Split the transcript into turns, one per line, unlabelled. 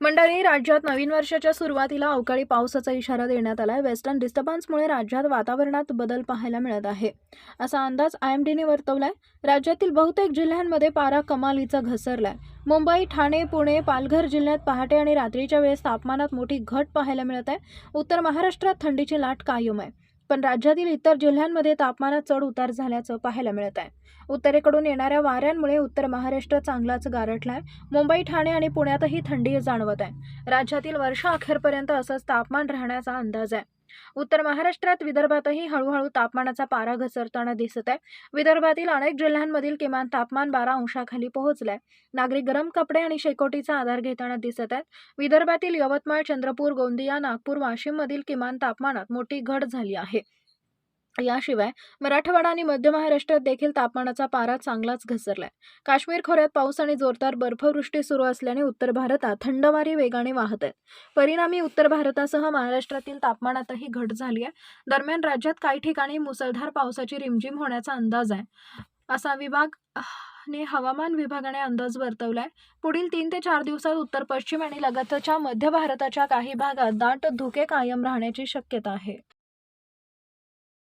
मंडळी राज्यात नवीन वर्षाच्या सुरुवातीला अवकाळी पावसाचा इशारा देण्यात आला आहे वेस्टर्न डिस्टर्बन्समुळे राज्यात वातावरणात बदल पाहायला मिळत आहे. असा अंदाज आय एम डीने वर्तवलाय. राज्यातील बहुतेक जिल्ह्यांमध्ये पारा कमालीचा घसरलाय. मुंबई ठाणे पुणे पालघर जिल्ह्यात पहाटे आणि रात्रीच्या वेळेस तापमानात मोठी घट पाहायला मिळत आहे. उत्तर महाराष्ट्रात थंडीची लाट कायम आहे. पण राज्यातील इतर जिल्ह्यांमध्ये तापमानात चढ उतार झाल्याचं पाहायला मिळत आहे. उत्तरेकडून येणाऱ्या वाऱ्यांमुळे उत्तर महाराष्ट्र चांगलाच गारठला आहे मुंबई ठाणे आणि पुण्यातही थंडी जाणवत आहे. राज्यातील वर्षा अखेरपर्यंत असंच तापमान राहण्याचा अंदाज आहे. उत्तर महाराष्ट्रात विदर्भातही हळूहळू तापमानाचा पारा घसरताना दिसत आहे. विदर्भातील अनेक जिल्ह्यांमधील किमान तापमान बारा अंशाखाली पोहोचलंय. नागरिक गरम कपडे आणि शेकोटीचा आधार घेताना दिसत आहेत. विदर्भातील यवतमाळ चंद्रपूर गोंदिया नागपूर वाशिममधील किमान तापमानात मोठी घट झाली आहे. याशिवाय मराठवाडा आणि मध्य महाराष्ट्रात देखील तापमानाचा पारा चांगलाच घसरलाय. काश्मीर खोऱ्यात पाऊस आणि जोरदार बर्फवृष्टी सुरू असल्याने उत्तर भारतात थंडवारी वेगाने वाहत आहेत. परिणामी उत्तर भारतासह महाराष्ट्रातील तापमानातही घट झाली आहे दरम्यान राज्यात काही ठिकाणी मुसळधार पावसाची रिमझिम होण्याचा अंदाज आहे. असा विभाग ने हवामान विभागाने अंदाज वर्तवलाय. पुढील तीन ते चार दिवसात उत्तर पश्चिम आणि लगतच्या मध्य भारताच्या काही भागात दाट धुके कायम राहण्याची शक्यता आहे.